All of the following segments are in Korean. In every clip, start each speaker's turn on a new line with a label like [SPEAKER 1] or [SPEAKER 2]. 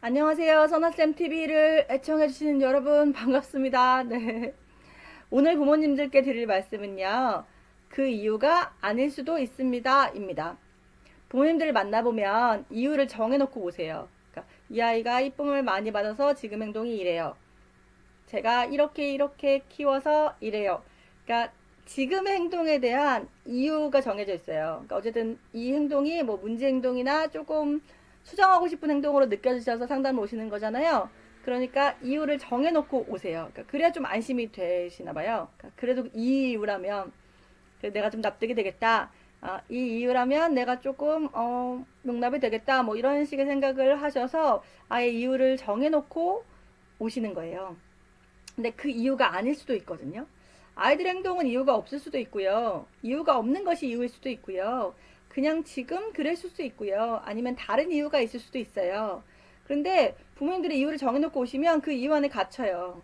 [SPEAKER 1] 안녕하세요. 선아쌤 TV를 애청해주시는 여러분 반갑습니다. 네. 오늘 부모님들께 드릴 말씀은요. 그 이유가 아닐 수도 있습니다. 입니다. 부모님들을 만나보면 이유를 정해놓고 오세요. 그러니까 이 아이가 이쁨을 많이 받아서 지금 행동이 이래요. 제가 이렇게 이렇게 키워서 이래요. 그러니까 지금의 행동에 대한 이유가 정해져 있어요. 그러니까 어쨌든 이 행동이 뭐 문제 행동이나 조금 수정하고 싶은 행동으로 느껴지셔서 상담을 오시는 거잖아요. 그러니까 이유를 정해놓고 오세요. 그러니까 그래야 좀 안심이 되시나 봐요. 그러니까 그래도 이 이유라면 내가 좀 납득이 되겠다. 아, 이 이유라면 내가 조금 어, 용납이 되겠다. 뭐 이런 식의 생각을 하셔서 아예 이유를 정해놓고 오시는 거예요. 근데 그 이유가 아닐 수도 있거든요. 아이들 행동은 이유가 없을 수도 있고요. 이유가 없는 것이 이유일 수도 있고요. 그냥 지금 그랬을 수도 있고요. 아니면 다른 이유가 있을 수도 있어요. 그런데 부모님들이 이유를 정해놓고 오시면 그 이유 안에 갇혀요.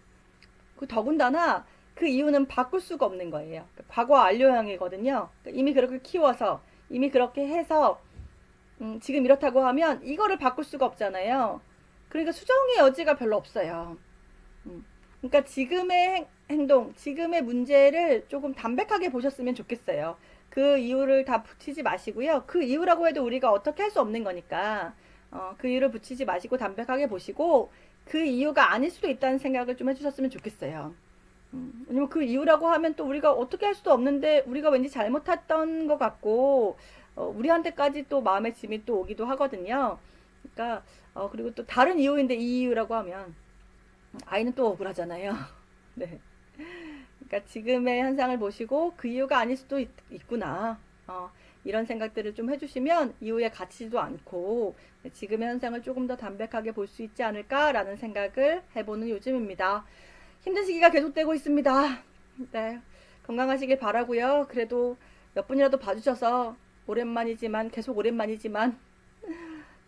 [SPEAKER 1] 그 더군다나 그 이유는 바꿀 수가 없는 거예요. 과거 완료형이거든요. 그러니까 이미 그렇게 키워서 이미 그렇게 해서 음, 지금 이렇다고 하면 이거를 바꿀 수가 없잖아요. 그러니까 수정의 여지가 별로 없어요. 음, 그러니까 지금의 행- 행동, 지금의 문제를 조금 담백하게 보셨으면 좋겠어요. 그 이유를 다 붙이지 마시고요. 그 이유라고 해도 우리가 어떻게 할 수 없는 거니까 어, 그 이유를 붙이지 마시고 담백하게 보시고 그 이유가 아닐 수도 있다는 생각을 좀 해주셨으면 좋겠어요. 음, 왜냐면 그 이유라고 하면 또 우리가 어떻게 할 수도 없는데 우리가 왠지 잘못했던 것 같고 어, 우리한테까지 또 마음의 짐이 또 오기도 하거든요. 그러니까 어, 그리고 또 다른 이유인데 이 이유라고 하면 아이는 또 억울하잖아요. 네. 그러니까 지금의 현상을 보시고 그 이유가 아닐 수도 있, 구나 어, 이런 생각들을 좀 해주시면 이후에 갇히지도 않고 지금의 현상을 조금 더 담백하게 볼 수 있지 않을까라는 생각을 해보는 요즘입니다. 힘든 시기가 계속되고 있습니다. 네. 건강하시길 바라고요. 그래도 몇 분이라도 봐주셔서 오랜만이지만 계속 오랜만이지만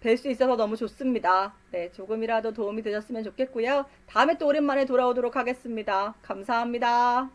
[SPEAKER 1] 뵐수 있어서 너무 좋습니다. 네, 조금이라도 도움이 되셨으면 좋겠고요. 다음에 또 오랜만에 돌아오도록 하겠습니다. 감사합니다.